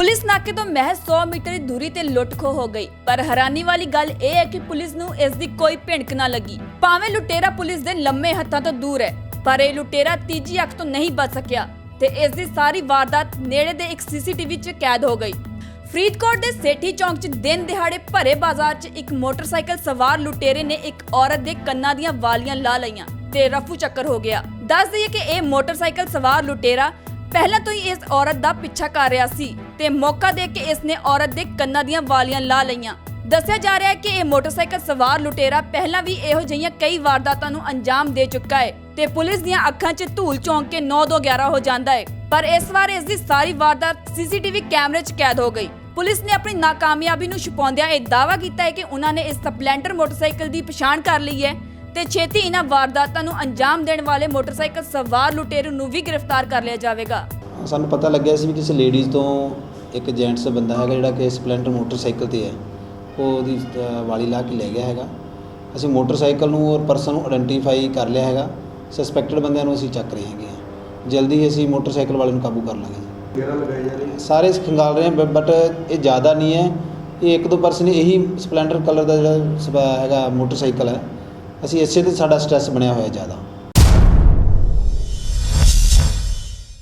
Police ਨਾਕੇ ਤੋਂ ਮਹਿਜ਼ 100 metre ਦੀ ਦੂਰੀ ਤੇ ਲੁੱਟ-ਖੋਹ ਹੋ ਗਈ। ਪਰ ਹੈਰਾਨੀ ਵਾਲੀ ਗੱਲ ਇਹ ਹੈ ਕਿ ਪੁਲਿਸ ਨੂੰ ਇਸ ਦੀ ਕੋਈ ਭਿਣਕ ਨਾ ਲੱਗੀ। ਭਾਵੇਂ ਲੁਟੇਰਾ ਪੁਲਿਸ ਦੇ ਲੰਮੇ ਹੱਥਾਂ ਤੋਂ ਦੂਰ ਹੈ, ਪਰ ਇਹ ਲੁਟੇਰਾ ਤੀਜੀ ਅੱਖ ਤੋਂ ਨਹੀਂ ਬਚ ਸਕਿਆ ਤੇ ਇਸ ਦੀ ਸਾਰੀ ਵਾਰਦਾਤ ਨੇੜੇ ਦੇ ਇੱਕ ਸੀਸੀਟੀਵੀ 'ਚ ਕੈਦ ਹੋ ਗਈ। ਫਰੀਦਕੋਟ ਦੇ ਸੇਠੀ ਚੌਂਕ 'ਚ ਦਿਨ ਦਿਹਾੜੇ ਭਰੇ ਬਾਜ਼ਾਰ 'ਚ ਇੱਕ ਮੋਟਰਸਾਈਕਲ ਸਵਾਰ ਲੁਟੇਰੇ ਨੇ ਇੱਕ ਔਰਤ ਦੇ ਕੰਨਾਂ ਦੀਆਂ ਵਾਲੀਆਂ ਲਾ ਲਈਆਂ ਤੇ ਰਫੂ ਚੱਕਰ ਹੋ ਗਿਆ। ਦੱਸ ਦਈਏ ਕਿ ਇਹ ਮੋਟਰਸਾਈਕਲ ਸਵਾਰ ਲੁਟੇਰਾ ਪਹਿਲਾਂ ਤੋਂ ਹੀ ਇਸ ਔਰਤ ਦਾ ਪਿੱਛਾ ਕਰ ਰਿਹਾ ਸੀ ਤੇ ਮੌਕਾ ਦੇਖ ਕੇ ਇਸ ਨੇ ਔਰਤ ਦੇ ਕੰਨਾਂ ਦੀਆਂ ਵਾਲੀਆਂ ਲਾ ਲਈਆਂ। ਦੱਸਿਆ ਜਾ ਰਿਹਾ ਹੈ ਕਿ ਇਹ ਮੋਟਰਸਾਈਕਲ ਸਵਾਰ ਲੁਟੇਰਾ ਪਹਿਲਾਂ ਵੀ ਇਹੋ ਜਿਹੀਆਂ ਕਈ ਵਾਰਦਾਤਾਂ ਨੂੰ ਅੰਜਾਮ ਦੇ ਚੁੱਕਾ ਹੈ ਤੇ ਪੁਲਿਸ ਦੀਆਂ ਅੱਖਾਂ 'ਚ ਧੂਲ ਚੌਂਕ ਕੇ 9-2-11 ਹੋ ਜਾਂਦਾ ਹੈ। ਪਰ ਇਸ ਵਾਰ ਇਸ ਦੀ ਸਾਰੀ ਵਾਰਦਾਤ ਸੀਸੀਟੀਵੀ ਕੈਮਰੇ 'ਚ ਕੈਦ ਹੋ ਗਈ। ਪੁਲਿਸ ਨੇ ਆਪਣੀ ਨਾਕਾਮਯਾਬੀ ਨੂੰ ਛੁਪਾਉਂਦਿਆਂ ਇਹ ਦਾਅਵਾ ਕੀਤਾ ਹੈ ਕਿ ਉਹਨਾਂ ਨੇ ਇਸ ਸਪਲੈਂਡਰ ਮੋਟਰਸਾਈਕਲ ਦੀ ਪਛਾਣ ਕਰ ਲਈ ਹੈ ਤੇ ਛੇਤੀ ਇਹਨਾਂ ਵਾਰਦਾਤਾਂ ਨੂੰ ਅੰਜਾਮ ਦੇਣ ਵਾਲੇ ਮੋਟਰਸਾਈਕਲ ਸਵਾਰ ਲੁਟੇਰੇ ਨੂੰ ਵੀ ਗ੍ਰਿਫਤਾਰ ਕਰ ਲਿਆ ਜਾਵੇਗਾ। ਸਾਨੂੰ ਪਤਾ ਲੱਗਿਆ ਸੀ ਵੀ ਕਿਸੇ ਲੇਡੀਜ਼ ਤੋਂ ਇੱਕ ਜੈਂਟਸ ਬੰਦਾ ਹੈਗਾ ਜਿਹੜਾ ਕਿ ਸਪਲੈਂਡਰ ਮੋਟਰਸਾਈਕਲ ਤੇ ਹੈ। ਉਹ ਉਹਦੀ ਅ, ਵਾਲੀ ਲਾ ਕੇ ਲੈ ਗਿਆ ਹੈਗਾ। ਅਸੀਂ ਮੋਟਰਸਾਈਕਲ ਨੂੰ ਔਰ ਪਰਸਨ ਨੂੰ ਆਇਡੈਂਟੀਫਾਈ ਕਰ ਲਿਆ ਹੈਗਾ। ਸਸਪੈਕਟਡ ਬੰਦਿਆਂ ਨੂੰ ਅਸੀਂ ਚੱਕ ਰਹੇ ਹੈਗੇ ਹਾਂ। ਜਲਦੀ ਹੀ ਅਸੀਂ ਮੋਟਰਸਾਈਕਲ ਵਾਲੇ ਨੂੰ ਕਾਬੂ ਕਰ ਲਾਂਗੇ। ਗੇੜਾ ਲਗਾਈ ਜਾ ਰਹੀ? ਸਾਰੇ ਖੰਗਾਲ ਰਹੇ ਹਾਂ ਬਟ ਇਹ ਜ਼ਿਆਦਾ ਨਹੀਂ ਹੈ। ਇਹ ਇੱਕ ਦੋ ਪਰਸਨ ਇਹੀ ਸਪਲੈਂਡਰ ਕਲਰ ਦਾ ਜਿਹੜਾ ਸਪ- ਹੈਗਾ ਮੋਟਰਸਾਈਕਲ ਹੈ। ਅਸੀਂ ਇਸੇ ਤੇ ਸਾਡਾ ਸਟ੍ਰੈਸ ਬਣਿਆ ਹੋਇਆ ਜ਼ਿਆਦਾ।